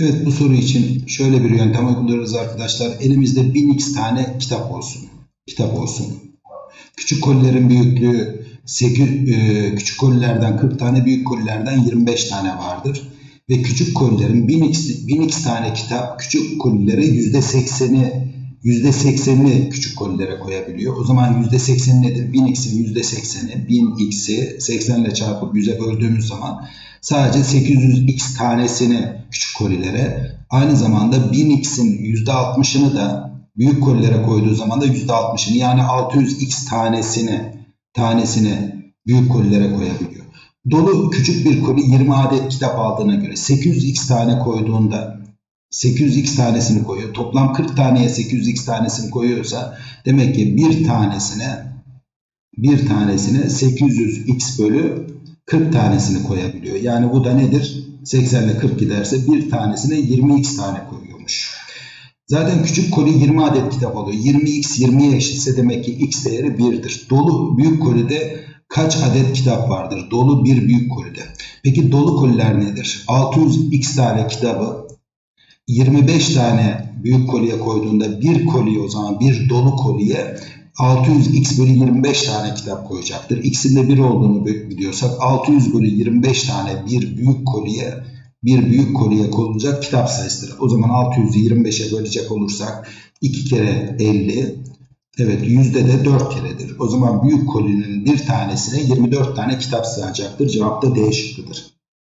Evet bu soru için şöyle bir yöntem uyguluyoruz arkadaşlar. Elimizde 1000x tane kitap olsun. Kitap olsun. Küçük kolilerin büyüklüğü 8, e, küçük kolilerden 40 tane, büyük kolilerden 25 tane vardır. Ve küçük kolilerin 1000x, 1000x tane kitap küçük kolilere %80'i %80'ini küçük kolilere koyabiliyor. O zaman %80 nedir? 1000x'in %80'i 1000x'i 80 ile çarpıp 100'e böldüğümüz zaman sadece 800x tanesini küçük kolilere aynı zamanda 1000x'in %60'ını da büyük kolilere koyduğu zaman da %60'ını yani 600x tanesini tanesini büyük kolilere koyabiliyor. Dolu küçük bir koli 20 adet kitap aldığına göre 800x tane koyduğunda 800x tanesini koyuyor. Toplam 40 taneye 800x tanesini koyuyorsa demek ki bir tanesine bir tanesine 800x bölü 40 tanesini koyabiliyor. Yani bu da nedir? 80 ile 40 giderse bir tanesine 20x tane koyuyormuş. Zaten küçük koli 20 adet kitap alıyor. 20x 20'ye eşitse demek ki x değeri 1'dir. Dolu büyük kolide kaç adet kitap vardır? Dolu bir büyük kolide. Peki dolu koliler nedir? 600x tane kitabı 25 tane büyük koliye koyduğunda bir koliye o zaman bir dolu koliye 600x bölü 25 tane kitap koyacaktır. X'in de 1 olduğunu biliyorsak 600 bölü 25 tane bir büyük koliye bir büyük koliye konulacak kitap sayısıdır. O zaman 600'ü 25'e bölecek olursak 2 kere 50 evet yüzde de 4 keredir. O zaman büyük kolinin bir tanesine 24 tane kitap sığacaktır. Cevap da D şıkkıdır.